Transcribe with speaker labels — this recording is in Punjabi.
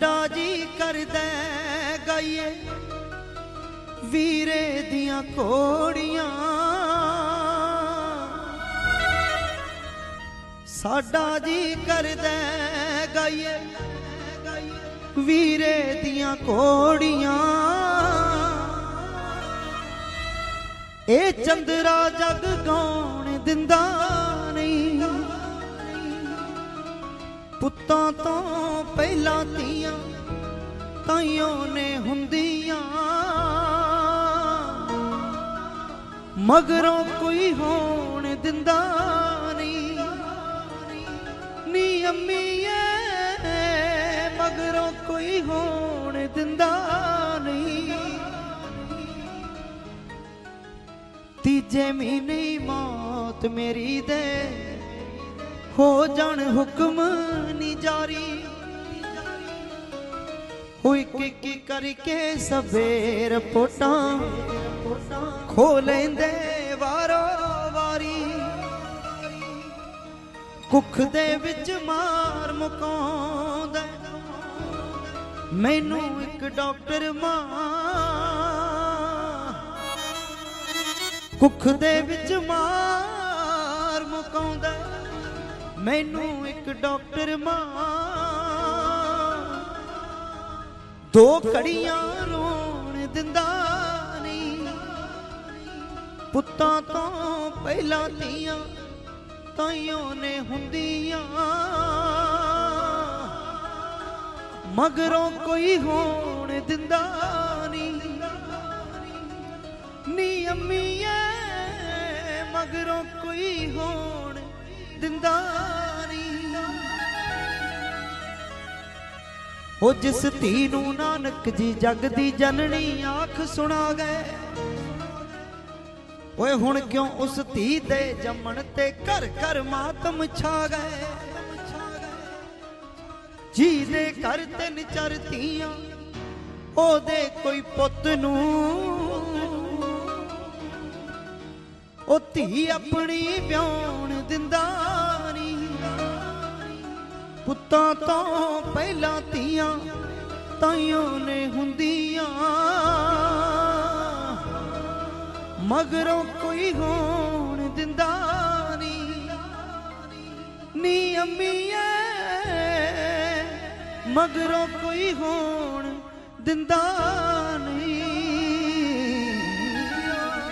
Speaker 1: ਸਾਡਾ ਜੀ ਕਰਦਾ ਗਾਈਏ। ਵੀਰੇ ਦੀਆਂ ਕੋੜੀਆਂ ਸਾਡਾ ਜੀ ਕਰਦਾ ਗਾਈਏ। ਵੀਰੇ ਦੀਆਂ ਕੋੜੀਆਂ ਇਹ ਚੰਦਰਾ ਜਗ ਗਾਉਣ ਦਿੰਦਾ। ਪੁੱਤਾਂ ਤੋਂ ਪਹਿਲਾਂ ਤੀਆਂ ਤਾਈਓ ਨੇ ਹੁੰਦੀਆਂ। ਮਗਰੋਂ ਕੋਈ ਹੋਣ ਦਿੰਦਾ ਨਹੀਂ। ਨੀ ਅੰਮੀਏ ਮਗਰੋਂ ਕੋਈ ਹੋਣ ਦਿੰਦਾ ਨਹੀਂ। ਤੀਜੇ ਮਹੀਨੇ ਹੀ ਮੌਤ ਮੇਰੀ ਦੇ। ਹੋ ਜਾਣ ਹੁਕਮ ਨੀ ਜਾਰੀ। ਹੋਈ ਕਿ ਕਰਕੇ ਸਵੇਰ ਪੋਟਾਂ ਖੋ ਲੈਂਦੇ ਵਾਰੋ ਵਾਰੀ। ਕੁੱਖ ਦੇ ਵਿੱਚ ਮਾਰ ਮੁਕਾਉਂਦਾ ਮੈਨੂੰ ਇੱਕ ਡਾਕਟਰ ਮਾਂ। ਕੁੱਖ ਦੇ ਵਿੱਚ ਮਾਰ ਮੁਕਾਉਂਦਾ ਮੈਨੂੰ ਇੱਕ ਡਾਕਟਰ ਮਾਂ। ਦੋ ਘੜੀਆਂ ਰੋਣ ਦਿੰਦਾ ਨਹੀਂ। ਪੁੱਤਾਂ ਤੋਂ ਪਹਿਲਾਂ ਧੀਆਂ ਤਾਈਓ ਨੇ ਹੁੰਦੀਆਂ। ਮਗਰੋਂ ਕੋਈ ਹੋਣ ਦਿੰਦਾ ਨਹੀਂ। ਨੀ ਅੰਮੀਏ ਮਗਰੋਂ ਕੋਈ ਹੋਣ ਦਿੰਦਾ ਨਹੀਂ ਉਹ ਜਿਸ ਧੀ ਨੂੰ ਨਾਨਕ ਜੀ ਜਗ ਦੀ ਜਨਨੀ ਆਖ ਸੁਣਾ ਗਏ। ਓਏ ਹੁਣ ਕਿਉਂ ਉਸ ਧੀ ਦੇ ਜੰਮਣ ਤੇ ਘਰ ਘਰ ਮਾਤਮ ਛਾ ਗਏ? ਜੀ ਦੇ ਘਰ ਤਿੰਨ ਚਾਰ ਧੀਆਂ, ਉਹਦੇ ਕੋਈ ਪੁੱਤ ਨੂੰ। ਉਹ ਧੀ ਆਪਣੀ ਵਿਆਹਣ ਪੁੱਤਾਂ ਤੋਂ ਪਹਿਲਾਂ ਧੀਆਂ ਤਾਈਆਂ ਨੇ ਹੁੰਦੀਆਂ। ਮਗਰੋਂ ਕੋਈ ਹੋਣ ਦਿੰਦਾ ਨਹੀਂ। ਨੀ ਅੰਮੀਏ, ਮਗਰੋਂ ਕੋਈ ਹੋਣ ਦਿੰਦਾ